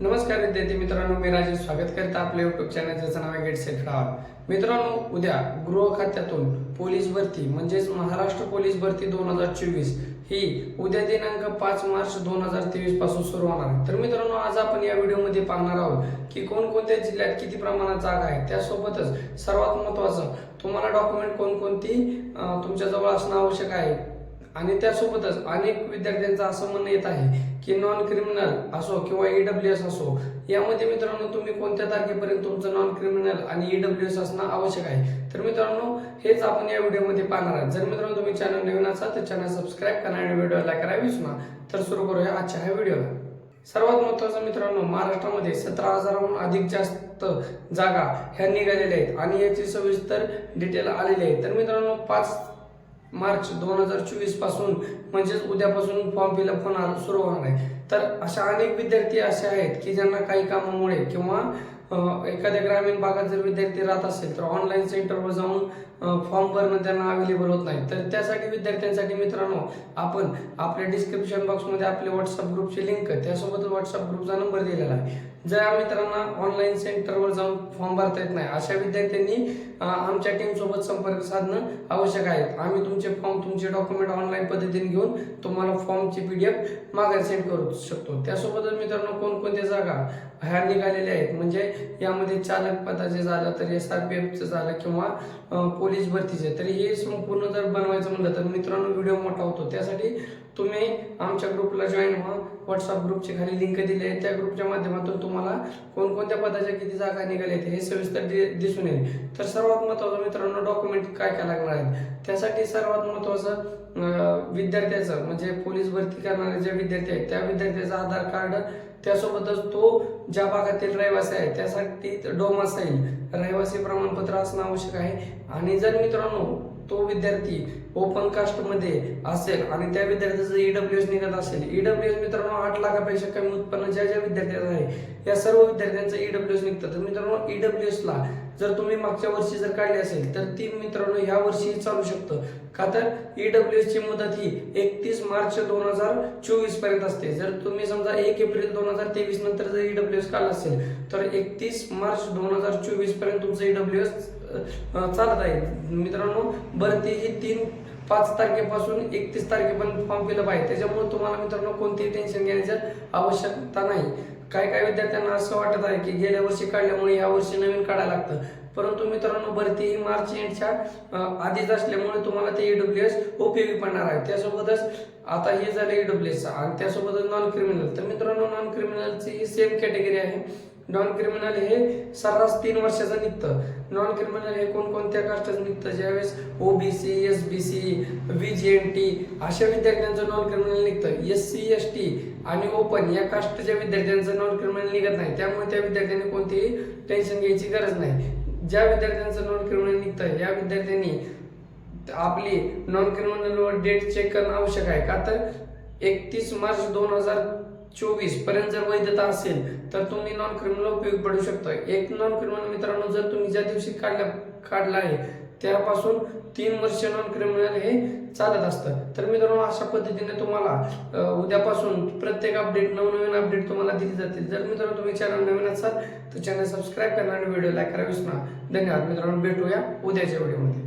नमस्कार विद्यार्थी मित्रांनो मी राजेश स्वागत करता आपल्या युट्यूब चॅनल ज्याचं नाव आहे गेट सेट फ्लावर मित्रांनो उद्या गृह खात्यातून पोलीस भरती म्हणजेच महाराष्ट्र पोलीस भरती दोन हजार चोवीस ही उद्या दिनांक पाच मार्च दोन हजार तेवीसपासून सुरू होणार आहे. तर मित्रांनो आज आपण या व्हिडिओमध्ये पाहणार आहोत की कोणकोणत्या जिल्ह्यात किती प्रमाणात जागा आहे त्यासोबतच सर्वात महत्त्वाचं तुम्हाला डॉक्युमेंट कोणकोणती तुमच्याजवळ असणं आवश्यक आहे आणि त्यासोबतच अनेक विद्यार्थ्यांचं असं म्हणणं येत आहे की नॉन क्रिमिनल असो किंवा ई डब्ल्यू एस असो यामध्ये मित्रांनो तुम्ही कोणत्या तारखेपर्यंत तुमचं नॉन क्रिमिनल आणि ई डब्ल्यू एस असणं आवश्यक आहे? तर मित्रांनो हेच आपण या व्हिडिओमध्ये पाहणार आहोत. जर मित्रांनो तुम्ही चॅनल नवीन असाल तर चॅनल सबस्क्राईब करा आणि व्हिडिओला करा विसरू तर सुरू करूया आजच्या ह्या व्हिडिओला. सर्वात महत्वाचं मित्रांनो महाराष्ट्रामध्ये सतरा हजाराहून अधिक जास्त जागा ह्या निघालेल्या आहेत आणि याची सविस्तर डिटेल आलेली आहे. तर मित्रांनो पाच मार्च दोन हजार चोवीसपासून म्हणजेच उद्यापासून फॉर्म फिलअप होणार सुरू होणार आहे. तर अशा अनेक विद्यार्थी असे आहेत की ज्यांना काही कामामुळे किंवा एखाद्या ग्रामीण भागात जर विद्यार्थी राहत असेल तर ऑनलाईन सेंटरवर जाऊन फॉर्म भरणं त्यांना अवेलेबल होत नाही. तर त्यासाठी विद्यार्थ्यांसाठी मित्रांनो आपण आपल्या डिस्क्रिप्शन बॉक्समध्ये आपले व्हॉट्सअप ग्रुपची लिंक त्यासोबत व्हॉट्सअप ग्रुपचा नंबर दिलेला आहे. जर मित्रांना ऑनलाईन सेंटरवर जाऊन फॉर्म भरता येत नाही अशा विद्यार्थ्यांनी आमच्या टीमसोबत संपर्क साधणं आवश्यक आहे. आम्ही तुमचे फॉर्म तुमचे डॉक्युमेंट ऑनलाईन पद्धतीने घेऊन तुम्हाला फॉर्मची पी डी एफ मागे सेंड करू शकतो. त्यासोबतच मित्रांनो कोणकोणत्या जागा ह्या निघालेल्या आहेत? म्हणजे यामध्ये चालक पदाचे झालं तर एस आर पी एफचं झालं किंवा पोलीस भरतीचे. तर हे संपूर्ण जर बनवायचं म्हणलं तर मित्रांनो व्हिडिओ मोठा होतो. त्यासाठी तुम्ही आमच्या ग्रुपला जॉईन व्हा. व्हॉट्सअप ग्रुपची खाली लिंक दिली आहे त्या ग्रुपच्या माध्यमातून तुम्हाला कोणकोणत्या पदाच्या किती जागा निघाल्या आहेत हे सविस्तर दि- दिसून येईल. तर सर्वात महत्त्वाचं मित्रांनो डॉक्युमेंट काय काय लागणार आहेत? त्यासाठी सर्वात महत्त्वाचं विद्यार्थ्याचं म्हणजे पोलीस भरती करणारे जे विद्यार्थी आहेत त्या विद्यार्थ्याचं आधार कार्ड त्यासोबतच तो ज्या भागातील रहिवासी आहे त्यासाठी डोमासाईल रहिवासी प्रमाणपत्र असणं आवश्यक आहे. आणि जर मित्रांनो तो विद्यार्थी ओपन कास्टमध्ये असेल आणि त्या विद्यार्थ्याचं ईडब्ल्यू एस निघत असेल. ईडब्ल्यू एस मित्रांनो आठ लाखापेक्षा कमी उत्पन्न ज्या ज्या विद्यार्थ्यांचं आहे या सर्व विद्यार्थ्यांचं ईडब्ल्यू एस निघतं. तर मित्रांनो ईडब्ल्यू एसला जर तुम्ही मागच्या वर्षी जर काढली असेल तर ती मित्रांनो ह्या वर्षी चालू शकतं. का तर ईडब्ल्यू ची मुदत ही एकतीस मार्च दोन हजार चोवीसपर्यंत असते. जर तुम्ही समजा एक एप्रिल दोन हजार तेवीस नंतर जर ईडब्ल्यू एस काढला असेल तर एकतीस मार्च दोन हजार चोवीसपर्यंत तुमचं ईडब्ल्यू एस चालत आहे. मित्रांनो भरती ही तीन पाच तारखेपासून एकतीस तारखेपर्यंत फॉर्म केलं आहे. त्याच्यामुळे तुम्हाला मित्रांनो कोणतीही टेन्शन घेण्याची आवश्यकता नाही. काय काय विद्यार्थ्यांना असं वाटत आहे की गेल्या वर्षी काढल्यामुळे या वर्षी नवीन काढायला लागतं. परंतु मित्रांनो भरती ही मार्च एंडच्या आधीच असल्यामुळे तुम्हाला ते ईडब्ल्यू एस उपयोगी पडणार आहे. त्यासोबतच आता हे झालं ईडब्ल्यू एस आणि त्यासोबतच नॉन क्रिमिनल तर मित्रांनो नॉन क्रिमिनलची ही सेम कॅटेगरी आहे. नॉन क्रिमिनल हे सर्रास तीन वर्षाचं निघतं. नॉन क्रिमिनल हे कोणकोणत्या कास्टचं निघतं? ज्यावेळेस OBC S B C V G N T अशा विद्यार्थ्यांचं नॉन क्रिमिनल निघतं. एस सी एस टी आणि ओपन या कास्टच्या विद्यार्थ्यांचं नॉन क्रिमिनल निघत नाही. त्यामुळे त्या विद्यार्थ्यांनी कोणतीही टेन्शन घ्यायची गरज नाही. ज्या विद्यार्थ्यांचं नॉन क्रिमिनल निघतं या विद्यार्थ्यांनी आपली नॉन क्रिमिनलवर डेट चेक करणं आवश्यक आहे. का तर एकतीस मार्च दोन हजार चोवीसपर्यंत जर वैधता असेल तर तुम्ही नॉन क्रिमिनल उपयोग पडू शकता. एक नॉन क्रिमिनल मित्रांनो जर तुम्ही ज्या दिवशी काढल्या काढला आहे त्यापासून तीन वर्ष नॉन क्रिमिनल हे चालत असतं. तर मित्रांनो अशा पद्धतीने तुम्हाला उद्यापासून प्रत्येक अपडेट नवनवीन अपडेट तुम्हाला दिली जातील. जर मित्रांनो तुम्ही चॅनल नवीन असाल तर चॅनल सबस्क्राईब करा आणि व्हिडिओ लाईक करा विसरा धन्यवाद मित्रांनो भेटूया उद्याच्या व्हिडिओमध्ये